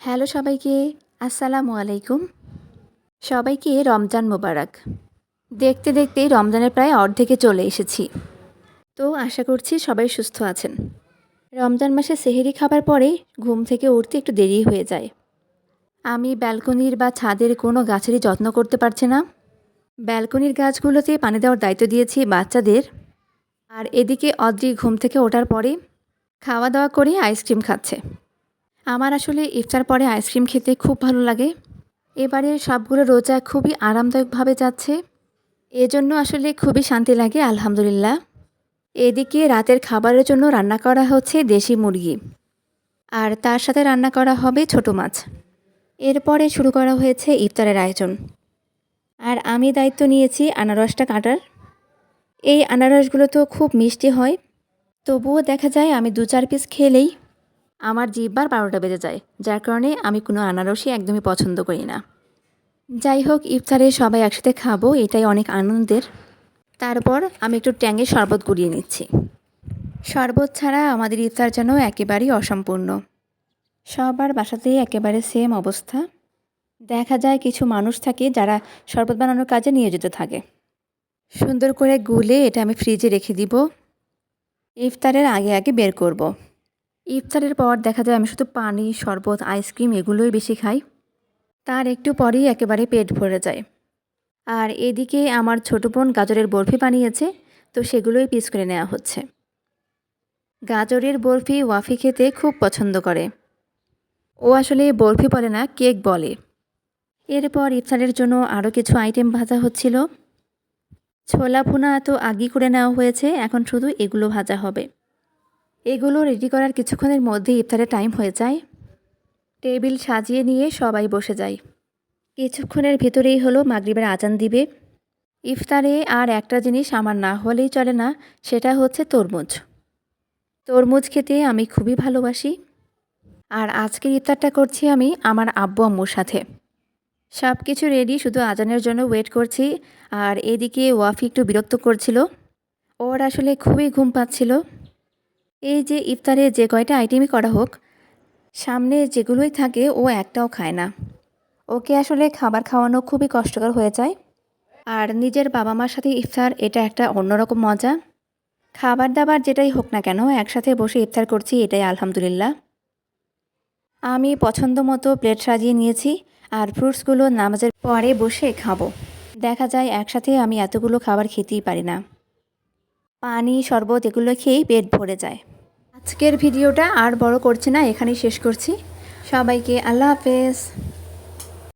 Hello সবাইকে, আসসালামু আলাইকুম। সবাইকে রমজান মোবারক। দেখতে দেখতে রমজানের প্রায় অর্ধেকে চলে এসেছি। তো আশা করছি সবাই সুস্থ আছেন। রমজান মাসে সেহেরি খাবার পরে ঘুম থেকে উঠতে একটু দেরি হয়ে যায়। আমি ব্যালকনির বা ছাদের কোনো গাছেরই যত্ন করতে পারছি না। ব্যালকনির গাছগুলোতে পানি দেওয়ার দায়িত্ব দিয়েছি বাচ্চাদের। আর এদিকে অদ্রি ঘুম থেকে ওঠার পরে খাওয়া দাওয়া করে আইসক্রিম খাচ্ছে। আমার আসলে ইফতার পরে আইসক্রিম খেতে খুব ভালো লাগে। এবারে সবগুলো রোজা খুবই আরামদায়কভাবে যাচ্ছে। এজন্য আসলে খুবই শান্তি লাগে, আলহামদুলিল্লাহ। এদিকে রাতের খাবারের জন্য রান্না করা হচ্ছে দেশি মুরগি। আর তার সাথে রান্না করা হবে ছোট মাছ। এরপরে শুরু করা হয়েছে ইফতারের আয়োজন। আর আমি দায়িত্ব নিয়েছি আনারসটা কাটার। এই আনারসগুলো তো খুব মিষ্টি হয়। তবুও দেখা যায় আমি দু চার পিস খেলেই আমার জিব্বার বারোটা বেজে যায়, যার কারণে আমি কোনো আনারসই একদমই পছন্দ করি না। যাই হোক, ইফতারে সবাই একসাথে খাব, এটাই অনেক আনন্দের। তারপর আমি একটু ট্যাঙের শরবত গুড়িয়ে নিচ্ছি। শরবত ছাড়া আমাদের ইফতার যেন একেবারেই অসম্পূর্ণ। সবার বাসাতেই একেবারে সেম অবস্থা। দেখা যায় কিছু মানুষ থাকে যারা শরবত বানানোর কাজে নিয়োজিত থাকে। সুন্দর করে গুলে এটা আমি ফ্রিজে রেখে দিব। ইফতারের আগে আগে বের করব। ইফতারের পর দেখা যায় আমি শুধু পানি, শরবত, আইসক্রিম এগুলোই বেশি খাই। তার একটু পরেই একেবারে পেট ভরে যায়। আর এদিকে আমার ছোটো বোন গাজরের বরফি বানিয়েছে, তো সেগুলোই পিস করে নেওয়া হচ্ছে। গাজরের বরফি ওয়াফি খেতে খুব পছন্দ করে। ও আসলে বরফি বলে না, কেক বলে। এরপর ইফতারের জন্য আরও কিছু আইটেম ভাজা হচ্ছিল। ছোলা ভুনা তো আগি করে নেওয়া হয়েছে, এখন শুধু এগুলো ভাজা হবে। এগুলো রেডি করার কিছুক্ষণের মধ্যে ইফতারের টাইম হয়ে যায়। টেবিল সাজিয়ে নিয়ে সবাই বসে যায়। কিছুক্ষণের ভিতরেই হলো মাগরিবের আজান দিবে। ইফতারে আর একটা জিনিস আমার না হলেই চলে না, সেটা হচ্ছে তরমুজ। তরমুজ খেতে আমি খুবই ভালোবাসি। আর আজকের ইফতারটা করছি আমি আমার আব্বু আম্মুর সাথে। সব কিছু রেডি শুধু আজানের জন্য ওয়েট করছি। আর এদিকে ওয়াফি একটু বিরক্ত করছিল। ওর আসলে খুবই ঘুম পাচ্ছিল। এই যে ইফতারে যে কয়টা আইটেমই করা হোক, সামনে যেগুলোই থাকে ও একটাও খায় না। ওকে আসলে খাবার খাওয়ানো খুবই কষ্টকর হয়ে যায়। আর নিজের বাবা মার সাথে ইফতার এটা একটা অন্যরকম মজা। খাবার দাবার যেটাই হোক না কেন, একসাথে বসে ইফতার করছি এটাই আলহামদুলিল্লাহ। আমি পছন্দ মতো প্লেট সাজিয়ে নিয়েছি আর ফ্রুটসগুলো নামাজের পরে বসে খাব। দেখা যায় একসাথে আমি এতগুলো খাবার খেতেই পারি না। পানি, শরবত এগুলো খেয়েই পেট ভরে যায়। আজকের ভিডিওটা আর বড় করছি না, এখানেই শেষ করছি। সবাইকে আল্লাহ হাফেজ।